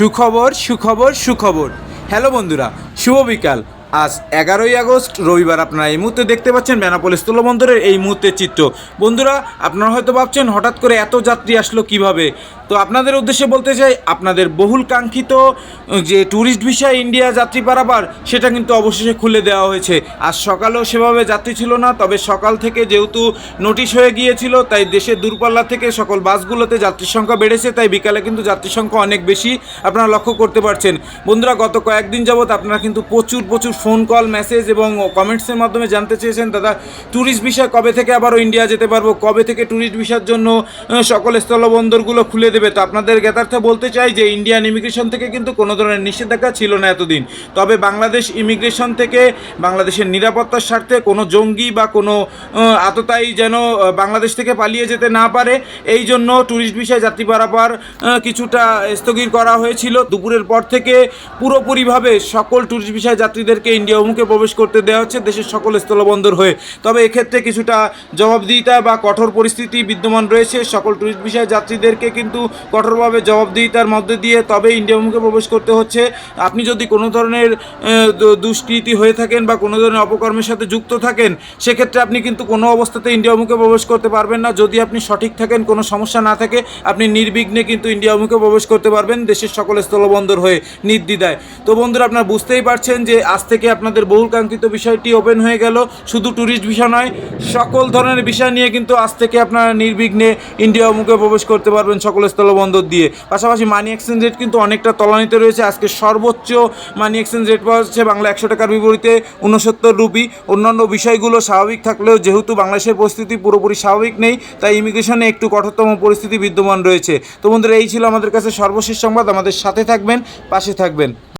সুখবর সুখবর সুখবর। হ্যালো বন্ধুরা শুভ বিকাল। আজ এগারোই আগস্ট, রবিবার আপনারা এই মুহূর্তে দেখতে পাচ্ছেন বেনাপোল স্থলবন্দরের এই মুহূর্তের চিত্র। বন্ধুরা, আপনারা হয়তো ভাবছেন, হঠাৎ করে এত যাত্রী আসলো কীভাবে? তো আপনাদের উদ্দেশ্যে বলতে চাই, আপনাদের বহুল কাঙ্ক্ষিত যে ট্যুরিস্ট ভিসা ইন্ডিয়া যাত্রী পারাবার সেটা কিন্তু অবশেষে খুলে দেওয়া হয়েছে। আজ সকালেও সেভাবে যাত্রী ছিল না, তবে সকাল থেকে যেহেতু নোটিশ হয়ে গিয়েছিল, তাই দেশের দূরপাল্লা থেকে সকল বাসগুলোতে যাত্রীর সংখ্যা বেড়েছে, তাই বিকালে কিন্তু যাত্রীর সংখ্যা অনেক বেশি আপনারা লক্ষ্য করতে পারছেন। বন্ধুরা, গত কয়েকদিন যাবৎ আপনারা কিন্তু প্রচুর প্রচুর ফোন কল মেসেজ এবং কমেন্টসের মাধ্যমে জানতে চেয়েছেন। দাদা ট্যুরিস্ট ভিসা কবে থেকে আবারও ইন্ডিয়া যেতে পারব? কবে থেকে ট্যুরিস্ট ভিসার জন্য সকল স্থলবন্দরগুলো খুলে দেবে? তো আপনাদের জ্ঞাতার্থে বলতে চাই যে ইন্ডিয়ান ইমিগ্রেশন থেকে কিন্তু কোনো ধরনের নিষেধাজ্ঞা ছিল না এতদিন। তবে বাংলাদেশ ইমিগ্রেশন থেকে বাংলাদেশের নিরাপত্তার স্বার্থে কোনো জঙ্গি বা কোনো আহ, আততায়ী যেন বাংলাদেশ থেকে পালিয়ে যেতে না পারে এই জন্য ট্যুরিস্ট ভিসায় যাত্রী পারাপার কিছুটা স্থগিত করা হয়েছিল। দুপুরের পর থেকে পুরোপুরিভাবে সকল ট্যুরিস্ট ভিসায় যাত্রীদেরকে ইন্ডিয়া অভিমুখে প্রবেশ করতে দেওয়া হচ্ছে, দেশের সকল স্থলবন্দর হয়ে। তবে এক্ষেত্রে কিছুটা জবাবদিহিতা বা কঠোর পরিস্থিতি বিদ্যমান রয়েছে। সকল ট্যুরিস্ট ভিসায় যাত্রীদেরকে কিন্তু কঠোরভাবে জবাবদিহিতার মধ্যে দিয়ে তবে ইন্ডিয়া অভিমুখে প্রবেশ করতে হচ্ছে। আপনি যদি কোনো ধরনের দুষ্কৃতি হয়ে থাকেন বা কোনো ধরনের অপকর্মের সাথে যুক্ত থাকেন, সেক্ষেত্রে আপনি কিন্তু কোনো অবস্থাতে ইন্ডিয়া অভিমুখে প্রবেশ করতে পারবেন না। যদি আপনি সঠিক থাকেন, কোনো সমস্যা না থাকে, আপনি নির্বিঘ্নে কিন্তু ইন্ডিয়া অভিমুখে প্রবেশ করতে পারবেন, দেশের সকল স্থলবন্দর হয়ে নির্দ্বিধায়। তো বন্ধুরা, আপনারা বুঝতেই পারছেন যে আজ থেকে আপনাদের বহুল কাঙ্ক্ষিত বিষয়টি ওপেন হয়ে গেল। শুধু ট্যুরিস্ট ভিসা নয়, সকল ধরনের বিষয় নিয়ে কিন্তু আজ থেকে আপনারা নির্বিঘ্নে ইন্ডিয়া মুখে প্রবেশ করতে পারবেন সকল স্থলবন্দর দিয়ে। পাশাপাশি মানি এক্সচেঞ্জ রেট কিন্তু অনেকটা তলানিতে রয়েছে। আজকে সর্বোচ্চ মানি এক্সচেঞ্জ রেট পাওয়া যাচ্ছে বাংলা একশো টাকার বিপরীতে উনসত্তর রুপি। অন্যান্য বিষয়গুলো স্বাভাবিক থাকলেও যেহেতু বাংলাদেশের পরিস্থিতি পুরোপুরি স্বাভাবিক নেই, তাই ইমিগ্রেশনে একটু কঠোরতম পরিস্থিতি বিদ্যমান রয়েছে। তো বন্ধুরা, এই ছিল আমাদের কাছে সর্বশেষ সংবাদ। আমাদের সাথে থাকবেন, পাশে থাকবেন।